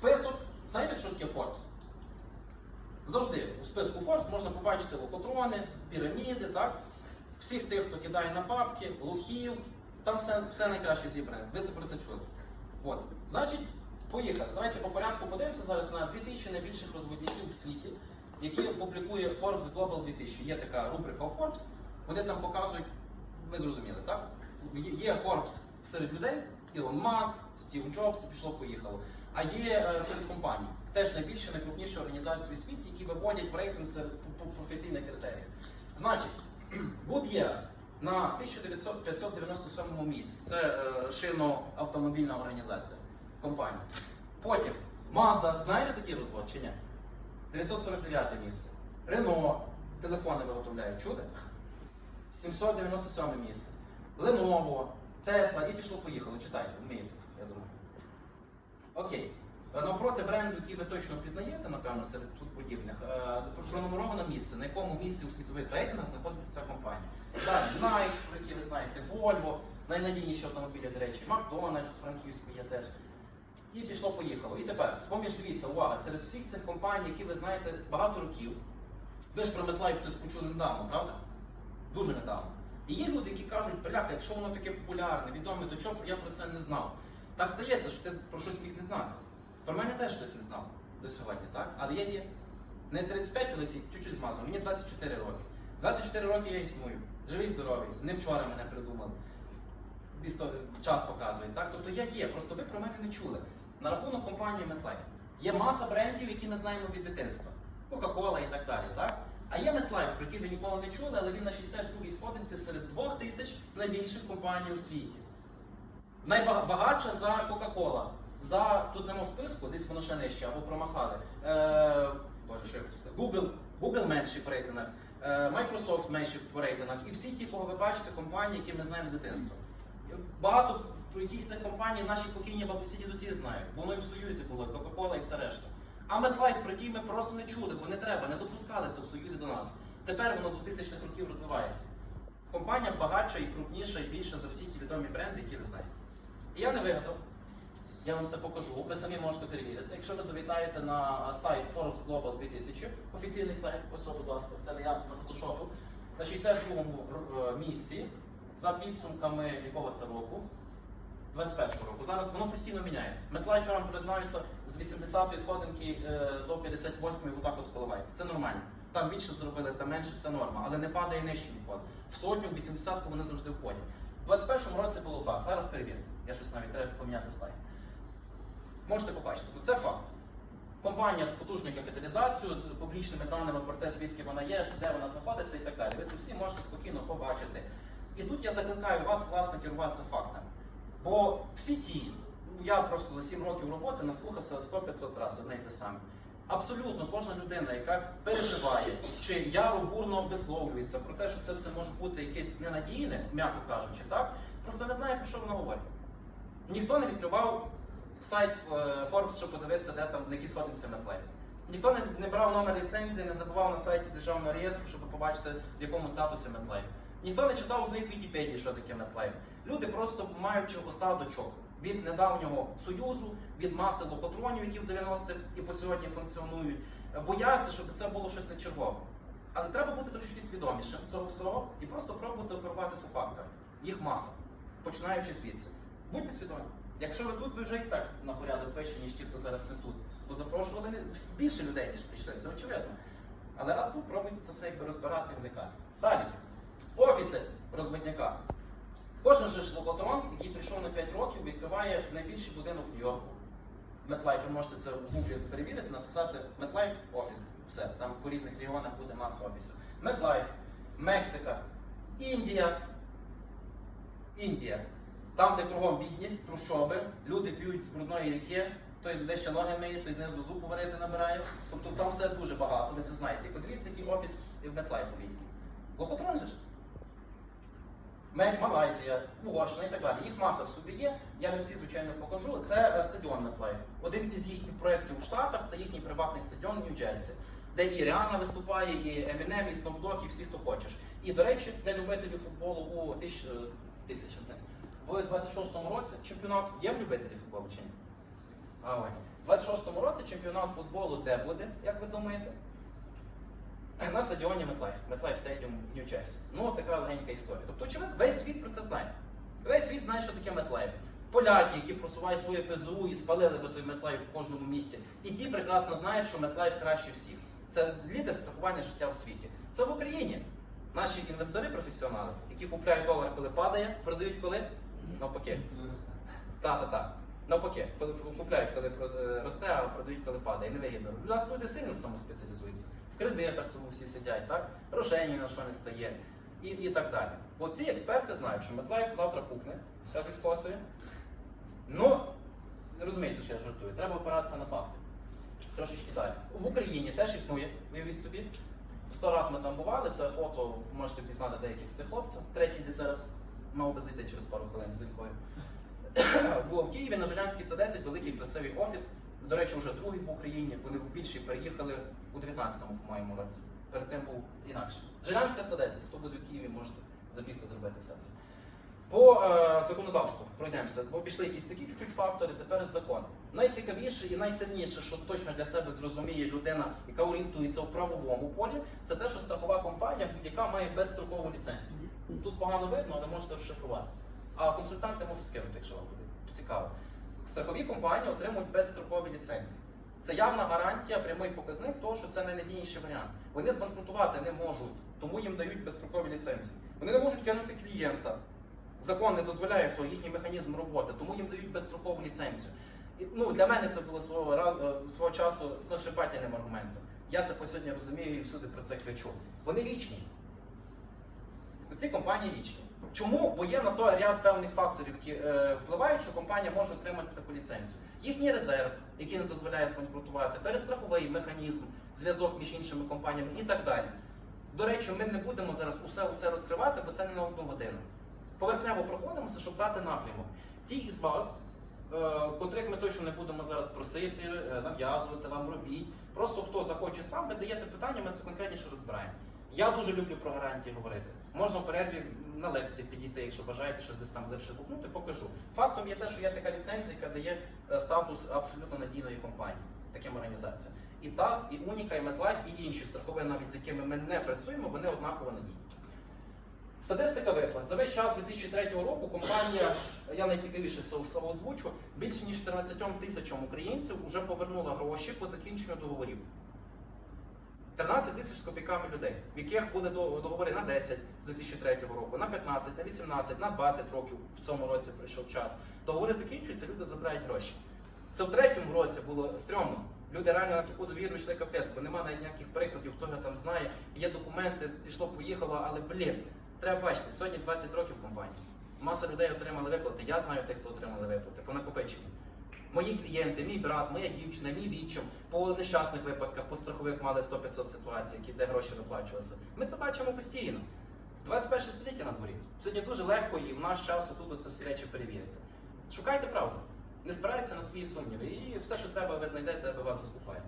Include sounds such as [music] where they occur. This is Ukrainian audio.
Список, знаєте, що таке Forbes? Завжди у списку Forbes можна побачити лохотрони, піраміди, так? всіх тих, хто кидає на папки, лохів, там все, все найкраще зібране. Ви це про це чули. От. Значить, поїхали. Давайте по порядку подивимося зараз на 2000 найбільших розводників у світі, які публікує Forbes Global 2000. Є така рубрика Forbes. Вони там показують, ви зрозуміли, так? Є- Forbes серед людей, Ілон Маск, Стів Джобс, і пішло поїхало. А є е, серед компаній, теж найбільші, найкрупніші організації у світі, які виводять в рейтинг по професійних критеріях. Значить, [clears throat] Goodyear на 1597 місці. Це е, шиноавтомобільна організація, компанія. Потім Mazda, знаєте такий розвод чи ні? 949 місце. Renault, телефони виготовляють, чуде? [laughs] 797 місце. Lenovo, Tesla і пішло поїхало. Читайте, вмієте, я думаю. Окей. Е, Навпроти бренду, який ви точно пізнаєте, напевно, серед тут подібних, е, пронумеровано місце, на якому місці у світових рейтингах знаходиться ця компанія. Далі Nike, про які ви знаєте, Volvo, найнадійніші автомобілі, до речі, Макдональдс, Франківську є теж. І пішло поїхало. І тепер, споміж, дивіться, увага, серед всіх цих компаній, які ви знаєте багато років, ви ж про MetLife хтось почули недавно, правда? Дуже недавно. І є люди, які кажуть, бляха, якщо воно таке популярне, відоме, до чого я про це не знав. Так стається, що ти про щось міг не знати. Про мене теж хтось не знав до сьогодні, так? Але я є. Не 35 Олексій, чуть-чуть змазав, мені 24 роки. 24 роки я існую. Живий, здоровий. Не вчора мене придумали. Час показує, так? Тобто я є, просто ви про мене не чули. На рахунок компанії MetLife. Є маса брендів, які ми знаємо від дитинства. Кока-Кола і так далі, так? А є MetLife, про який ви ніколи не чули, але він на 62-й сходинці серед 2 тисяч найбільших компаній у світі. Найбагатша за Кока-Кола. За тут нема списку, десь воно ще нижче, або промахали. Е, Боже, що я хотів? Google, Google менший по рейтингах, е, Microsoft менший по рейтингах. І всі ті, кого ви бачите, компанії, які ми знаємо з дитинства. Багато про якісь цих компаній наші покійні бабусі дідусі знають, воно і в Союзі було, Coca-Cola і все решта. А MetLife, про який ми просто не чули, бо не треба, не допускали це в Союзі до нас. Тепер воно з 2000-х років розвивається. Компанія багатша і крупніша, і більша за всі ті відомі бренди, які ви знаєте. Я не вигадав. Я вам це покажу. Ви самі можете перевірити. Якщо ви завітаєте на сайт Forbes Global 2000, офіційний сайт, ось, будь ласка, це не я зафотошопив, на 62-му е, місці за підсумками якого це року. 21-го року. Зараз воно постійно міняється. MetLife, вам признаюся, з 80-ї сходинки е, до 58-ї отак от коливається. Це нормально. Там більше зробили, там менше, це норма, але не падає нижче ніколи. В сотню, в 80-ку вони завжди входять. У 21-му році було так. Зараз перевірте. Я щось навіть треба поміняти слайд. Можете побачити, це факт. Компанія з потужною капіталізацією, з публічними даними про те, звідки вона є, де вона знаходиться і так далі. Ви це всі можете спокійно побачити. І тут я закликаю вас, власне, керуватися фактами. Бо всі ті, я просто за 7 років роботи наслухався 100-500 разів одне й те саме. Абсолютно кожна людина, яка переживає чи яро бурно висловлюється про те, що це все може бути якесь ненадійне, м'яко кажучи, так просто не знає, про що вона говорить. Ніхто не відкривав сайт е, Forbes, щоб подивитися, де там на які сходинці MetLife. Ніхто не, не брав номер ліцензії, не забував на сайті державного реєстру, щоб побачити, в якому статусі MetLife. Ніхто не читав з них Вікіпедії, що таке MetLife. Люди просто маючи осадочок від недавнього союзу, від маси лохотронів, які в 90-х і по сьогодні функціонують, бояться, щоб це було щось нечергове. Але треба бути трошки свідомішим цього всього і просто пробувати оперуватися фактами. Їх маса, починаючи звідси. Будьте свідомі. Якщо ви тут, ви вже і так на порядок вище, ніж ті, хто зараз не тут. Бо запрошували більше людей, ніж прийшли, це очевидно. Але раз тут пробуйте це все якби розбирати і вникати. Далі. Офіси розвитняка. Кожен же ж лохотрон, який прийшов на 5 років, відкриває найбільший будинок Нью-Йорку. MetLife, ви можете це в Гуглі перевірити, написати MetLife офіс. Все, там по різних регіонах буде маса офісів. MetLife, Мексика, Індія. Індія. Там, де кругом бідність, трущоби, люди п'ють з брудної ріки, той вище ноги миє, той знизу зуб варити набирає. Тобто там все дуже багато, ви це знаєте. І подивіться, який офіс в MetLife у Відні. Лохотрон же ж. Малайзія, Угорщина і так далі. Їх маса всюди є. Я не всі, звичайно, покажу. Це е, стадіон MetLife. Один із їхніх проєктів у Штатах це їхній приватний стадіон Нью-Джерсі, де і Ріана виступає, і Емінем, і Dogg, і всі, хто хочеш. І, до речі, для любителів футболу у тисяч, е, тисяч, в 26-му році чемпіонат є в любителі футболу чи ні? А. У 26-му році чемпіонат футболу де буде, як ви думаєте? На стадіоні Метлайф, Метлайф Стадіум в Нью-Джерсі. Ну, така легенька історія. Тобто, очевидно, весь світ про це знає. Весь світ знає, що таке Метлайф. Поляки, які просувають своє ПЗУ і спалили би той Метлайф в кожному місті. І ті прекрасно знають, що Метлайф краще всіх. Це лідер страхування життя в світі. Це в Україні. Наші інвестори, професіонали, які купляють долар, коли падає, продають коли? Навпаки. Та-та-та. Навпаки, коли купляють, коли росте, а продають, коли падає. Невигідно. У нас люди сильно в цьому спеціалізуються. Кредитах тому всі сидять, так? Грошей на що не стає. І, і так далі. От ці експерти знають, що Медлайф завтра пукне, кажуть в Косові. Ну, розумієте, що я жартую. Треба опиратися на факти. Трошечки далі. В Україні теж існує, уявіть собі. Сто раз ми там бували, це фото можете пізнати деяких з цих хлопців. Третій де зараз мав би зайти через пару хвилин з донькою. [coughs] Було в Києві на Жилянській 110 великий красивий офіс. До речі, вже другий в Україні. Вони в більший переїхали у 19-му, по-моєму, році. Перед тим був інакше. Жилянська 110, хто буде в Києві, можете забігти зробити селфі. По е, законодавству пройдемося, бо пішли якісь такі чуть-чуть фактори, тепер закон. Найцікавіше і найсильніше, що точно для себе зрозуміє людина, яка орієнтується в правовому полі, це те, що страхова компанія будь-яка має безстрокову ліцензію. Тут погано видно, але можете розшифрувати. А консультанти можуть скинути, якщо вам буде цікаво. Страхові компанії отримують безстрокові ліцензії. Це явна гарантія, прямий показник того, що це найнадійніший варіант. Вони збанкрутувати не можуть, тому їм дають безстрокові ліцензії. Вони не можуть кинути клієнта. Закон не дозволяє цього, їхній механізм роботи, тому їм дають безстрокову ліцензію. І, ну, для мене це було свого, е, свого часу сногсшибательним аргументом. Я це по сьогодні розумію і всюди про це кричу. Вони вічні. Ці компанії вічні. Чому? Бо є на то ряд певних факторів, які е, впливають, що компанія може отримати таку ліцензію. Їхній резерв, який не дозволяє збанкрутувати, перестраховий механізм, зв'язок між іншими компаніями і так далі. До речі, ми не будемо зараз усе, усе розкривати, бо це не на одну годину. Поверхнево проходимося, щоб дати напрямок. Ті із вас, е, котрих ми точно не будемо зараз просити, е, нав'язувати вам робіть. Просто хто захоче сам, ви даєте питання, ми це конкретніше розбираємо. Я дуже люблю про гарантії говорити. Можна в перерві на лекції підійти, якщо бажаєте щось десь там глибше купнути, покажу. Фактом є те, що є така ліцензія, яка дає е, статус абсолютно надійної компанії, таким організаціям. І ТАС, і Уніка, і Метлайф, і інші страхові, навіть з якими ми не працюємо, вони однаково надійні. Статистика виплат. За весь час 2003 року компанія, я найцікавіше всього озвучу, більше ніж 14 тисячам українців вже повернула гроші по закінченню договорів. 13 тисяч з копійками людей, в яких були договори на 10 з 2003 року, на 15, на 18, на 20 років в цьому році прийшов час. Договори закінчуються, люди забирають гроші. Це в третьому році було стрьомно. Люди реально на таку довіру йшли капець, бо немає ніяких прикладів, хто його там знає. Є документи, пішло, поїхало, але блін, треба бачити, сьогодні 20 років компанії. Маса людей отримали виплати. Я знаю тих, хто отримали виплати по накопиченню. Мої клієнти, мій брат, моя дівчина, мій відчим, по нещасних випадках, по страхових мали 100-500 ситуацій, які де гроші виплачувалися. Ми це бачимо постійно. 21 століття на дворі. Сьогодні дуже легко і в наш час отут це всі речі перевірити. Шукайте правду, не спирайтеся на свої сумніви, і все, що треба, ви знайдете, аби вас заслухає.